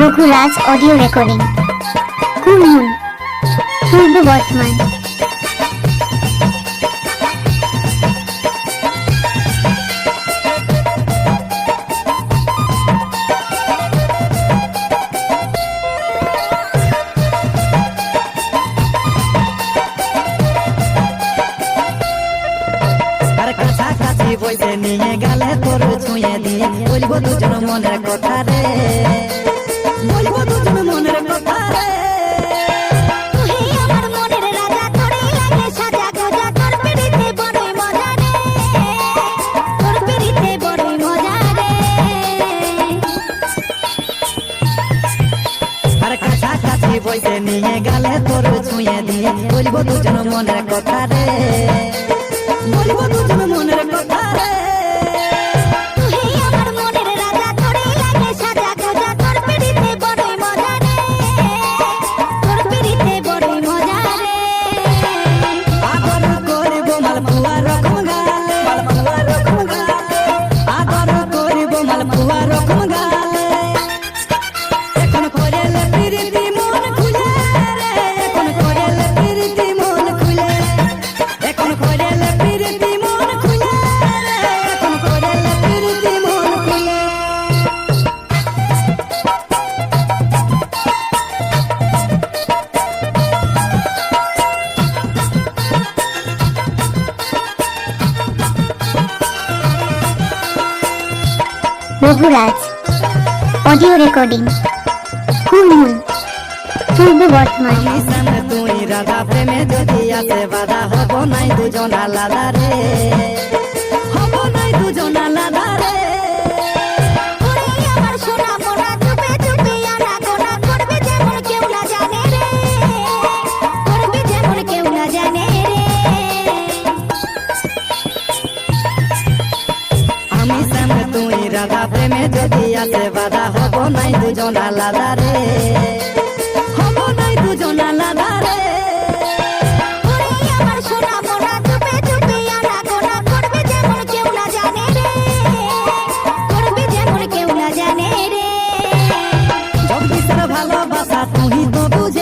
Raghuraj audio recording কুমিউন পূর্ব বর্তমান বইতে নিয়ে গেলে তোর ছুঁয়ে দিয়ে বলব দুজন মনের কথা রে। কইতে নিয়ে গালে তোর ছুঁয়ে দিয়ে বলব দুজন মনের কথা রে। বহুরাজ অডিও রেকর্ডিং হুমুল পূর্ব বর্ধমান। তুই রাধা প্রেমে যদি আছে বাধা হব নাই দুজন আলাদা রে। হব নাই দুজন আলাদা গাধা প্রেমে যদি আছে বাধা, হব নাই দুজন আলাদা রে। হব নাই দুজন আলাদা রে। ভালোবাসা, তুই তো বুঝে